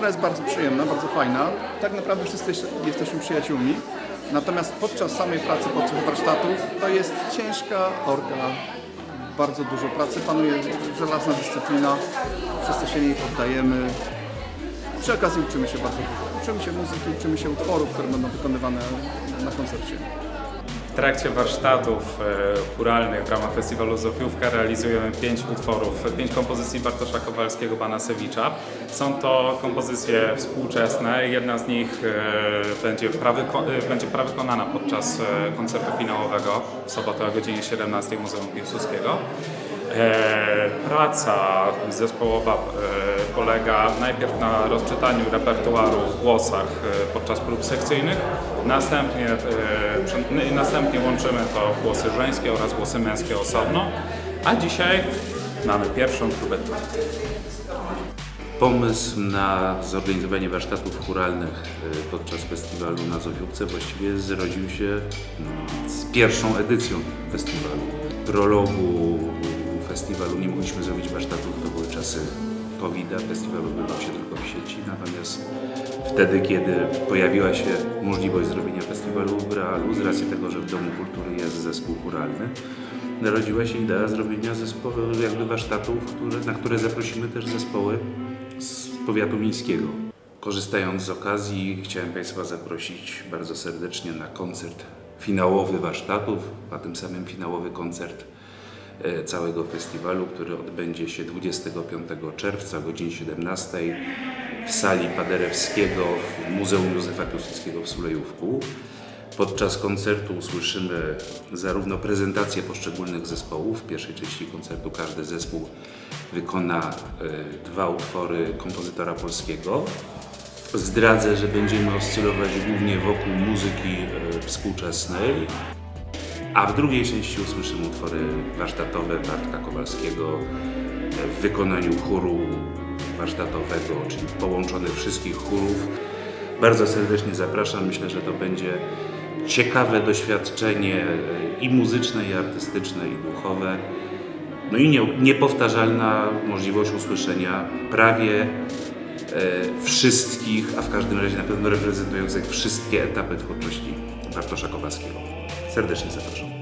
Atmosfera jest bardzo przyjemna, bardzo fajna. Tak naprawdę wszyscy jesteśmy przyjaciółmi. Natomiast podczas samej pracy, podczas warsztatów, to jest ciężka orka. Bardzo dużo pracy, panuje żelazna dyscyplina. Wszyscy się jej poddajemy. Przy okazji uczymy się bardzo dużo. Uczymy się muzyki, uczymy się utworów, które będą wykonywane na koncercie. W trakcie warsztatów e, churalnych w ramach festiwalu Zofiówka realizujemy pięć utworów, pięć kompozycji Bartosza Kowalskiego, Banasewicza. Są to kompozycje współczesne. Jedna z nich e, będzie, prawyko- e, będzie prawykonana podczas koncertu finałowego w sobotę o godzinie 17 w Muzeum Piłsudskiego. E, Praca zespołowa e, polega najpierw na rozczytaniu repertuaru w głosach e, podczas prób sekcyjnych, następnie, i następnie łączymy to głosy żeńskie oraz głosy męskie osobno, a dzisiaj mamy pierwszą próbę. Pomysł na zorganizowanie warsztatów churalnych podczas festiwalu na Zofiówce właściwie zrodził się mm, z pierwszą edycją festiwalu. Prologu festiwalu nie mogliśmy zrobić warsztatów, to były czasy COVID-a, festiwal odbywał się tylko w sieci, natomiast wtedy, kiedy pojawiła się możliwość zrobienia festiwalu w realu, z racji tego, że w Domu Kultury jest zespół churalny, narodziła się idea zrobienia zespołu, jakby warsztatów, które, na które zaprosimy też zespoły z powiatu mińskiego. Korzystając z okazji, chciałem Państwa zaprosić bardzo serdecznie na koncert finałowy warsztatów, a tym samym finałowy koncert całego festiwalu, który odbędzie się 25 czerwca o godzinie 17 w sali Paderewskiego w Muzeum Józefa Piłsudskiego w Sulejówku. Podczas koncertu usłyszymy zarówno prezentację poszczególnych zespołów. W pierwszej części koncertu każdy zespół wykona e, dwa utwory kompozytora polskiego. Zdradzę, że będziemy oscylować głównie wokół muzyki e, współczesnej. A w drugiej części usłyszymy utwory warsztatowe Bartka Kowalskiego w wykonaniu chóru warsztatowego, czyli połączonych wszystkich chórów. Bardzo serdecznie zapraszam. Myślę, że to będzie ciekawe doświadczenie e, i muzyczne, i artystyczne, i duchowe. No i nie, niepowtarzalna możliwość usłyszenia prawie e, wszystkich, a w każdym razie na pewno reprezentujących wszystkie etapy twórczości Bartosza Kowalskiego. Serdecznie zapraszam.